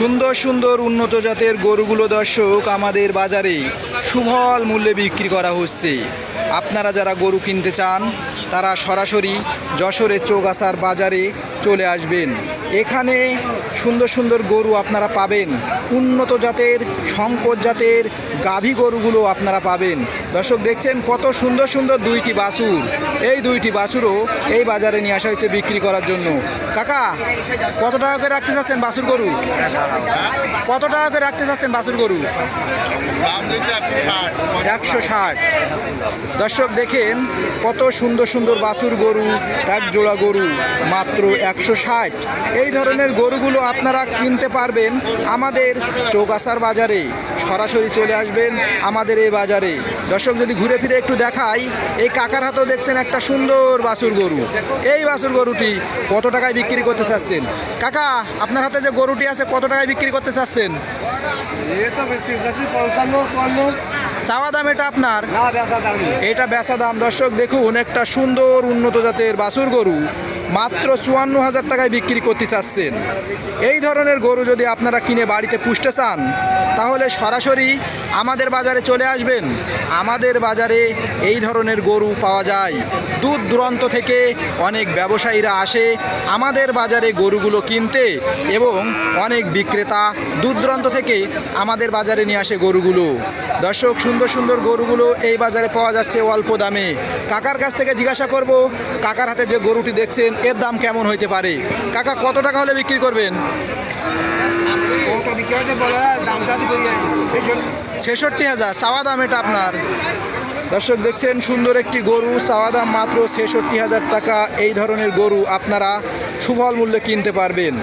সুন্দর সুন্দর উন্নত জাতের গরুগুলো দর্শক আমাদের বাজারে সুফল মূল্যে বিক্রি করা হচ্ছে। আপনারা যারা গরু কিনতে চান, তারা সরাসরি যশোরের চৌগাছার বাজারে চলে আসবেন। এখানে সুন্দর সুন্দর গরু আপনারা পাবেন। উন্নত জাতের শঙ্কর জাতের গাভী গরুগুলো আপনারা পাবেন। দর্শক দেখছেন কত সুন্দর সুন্দর দুইটি বাছুর। এই দুইটি বাছুরও এই বাজারে নিয়ে আসা হয়েছে বিক্রি করার জন্য। কাকা, কত টাকা করে রাখতে চাচ্ছেন বাছুর গরু? কত টাকা করে রাখতে চাচ্ছেন বাছুর গরু? একশো ষাট। দর্শক দেখেন কত সুন্দর সুন্দর বাছুর গরু এক জোড়া গরু, মাত্র একশো ষাট। এই ধরনের গরুগুলো আপনারা কিনতে পারবেন আমাদের চৌগাছার বাজারে। সরাসরি চলে আসবেন আমাদের এই বাজারে। দর্শক যদি ঘুরে ফিরে একটু দেখাই এই কাকার হাতেও দেখছেন একটা সুন্দর বাছুর গরু। এই বাছুর গরুটি কত টাকায় বিক্রি করতে চাচ্ছেন? কাকা আপনার হাতে যে গরুটি আছে কত টাকায় বিক্রি করতে চাচ্ছেন? চাওয়া দাম এটা আপনার? এটা বেচা দাম। দর্শক দেখুন একটা সুন্দর উন্নত জাতের বাছুর গরু। মাত্র চুয়ান্ন হাজার টাকায় বিক্রি করতে চাচ্ছেন। এই ধরনের গরু যদি আপনারা কিনে বাড়িতে পুষতে চান, তাহলে সরাসরি আমাদের বাজারে চলে আসবেন। আমাদের বাজারে এই ধরনের গরু পাওয়া যায়। দূর দূরান্ত থেকে অনেক ব্যবসায়ীরা আসে আমাদের বাজারে গরুগুলো কিনতে এবং অনেক বিক্রেতা দূর দূরান্ত থেকে আমাদের বাজারে নিয়ে আসে গরুগুলো। দর্শক, সুন্দর সুন্দর গরুগুলো এই বাজারে পাওয়া যাচ্ছে অল্প দামে। কাকার কাছ থেকে জিজ্ঞাসা করব, কাকার হাতে যে গরুটি দেখছেন এর দাম কেমন হইতে পারে? কাকা, কত টাকা হলে বিক্রি করবেন? ছেষট্টি হাজার। চাওয়া দাম এটা আপনার। দর্শক দেখছেন, সুন্দর একটি গরু। চাওয়া দাম মাত্র ছেষট্টি হাজার টাকা। এই ধরনের গরু আপনারা সুফল মূল্যে কিনতে পারবেন।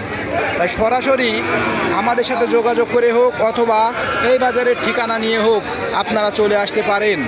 তাই সরাসরি আমাদের সাথে যোগাযোগ করে হোক অথবা এই বাজারের ঠিকানা নিয়ে হোক, আপনারা চলে আসতে পারেন।